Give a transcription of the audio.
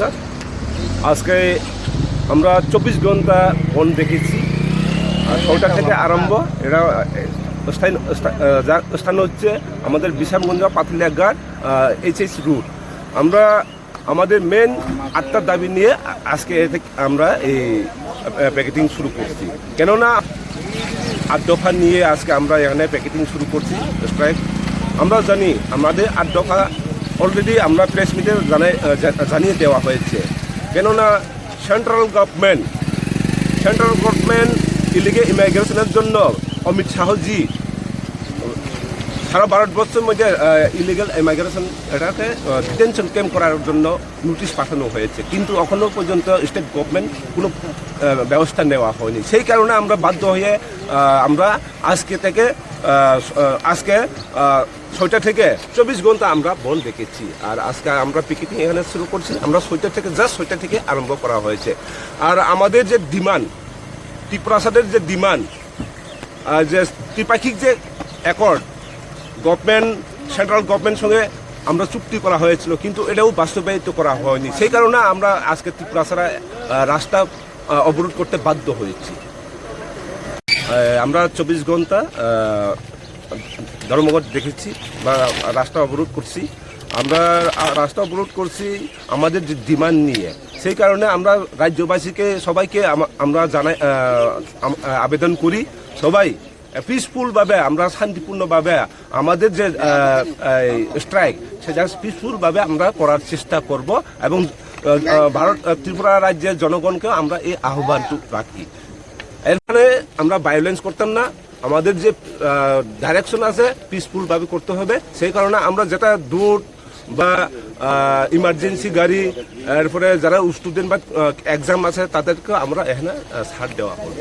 নমস্কার আজকে আমরা চব্বিশ ঘণ্টা ফোন দেখেছি। ছটা থেকে আরম্ভ এটা স্থান হচ্ছে আমাদের বিশালগঞ্জ পাতুলিয়াঘাট এইচএস রুট আমরা, আমাদের মেন আটটার দাবি নিয়ে আজকে আমরা এই প্যাকেটিং শুরু করছি। কেননা, আট দফা নিয়ে আজকে আমরা এখানে প্যাকেটিং শুরু করছি, স্ট্রাইক। আমরা জানি, আমাদের আট দফা অলরেডি আমরা প্রেস মিটে জানিয়ে দেওয়া হয়েছে। কেননা central government central government illegal ইমিগ্রেশনের জন্য অমিত শাহজি, সারা ভারতবর্ষের মধ্যে ইলিগাল ইমিগ্রেশন এটাকে ডিটেনশন ক্যাম্প করার জন্য নোটিশ পাঠানো হয়েছে। কিন্তু এখনও পর্যন্ত স্টেট গভর্নমেন্ট কোনো ব্যবস্থা নেওয়া হয়নি। সেই কারণে আমরা বাধ্য হয়ে আমরা আজকে থেকে আজকে ছয়টা থেকে চব্বিশ ঘণ্টা আমরা বন্ধ রেখেছি আর আজকে আমরা পিকেটিং এখানে শুরু করছি। আমরা ছয়টা থেকে জাস্ট ছয়টা থেকে আরম্ভ করা হয়েছে। আর আমাদের যে ডিমান্ড, ত্রিপ্রাসাদের যে ডিমান্ড যে ত্রিপাক্ষিক যে অ্যাকর্ড গভর্নমেন্ট সেন্ট্রাল গভর্নমেন্ট সঙ্গে আমরা চুক্তি করা হয়েছিল, কিন্তু এটাও বাস্তবায়িত করা হয়নি। সেই কারণে আমরা আজকে ত্রিপুরা রাস্তা অবরোধ করতে বাধ্য হয়েছি। আমরা চব্বিশ ঘণ্টা ধর্মঘট দেখেছি বা রাস্তা অবরোধ করছি। আমরা রাস্তা অবরোধ করছি আমাদের যে ডিমান্ড নিয়ে। সেই কারণে আমরা রাজ্যবাসীকে, সবাইকে আমরা জানাই আবেদন করি, সবাই পিসফুলভাবে আমরা শান্তিপূর্ণভাবে আমাদের যে স্ট্রাইক সেটা পিসফুলভাবে আমরা করার চেষ্টা করব এবং ভারত, ত্রিপুরা রাজ্যের জনগণকেও আমরা এই আহ্বানটু রাখি। এখানে আমরা ভায়োলেন্স করতাম না। আমাদের যে ডাইরেকশন আছে পিসফুল ভাবে করতে হবে। সেই কারণে আমরা যেটা দূর বা ইমার্জেন্সি গাড়ি, এরপরে যারা স্টুডেন্ট বা এক্সাম আছে, তাদেরকে আমরা এখানে ছাড় দেওয়া হবে।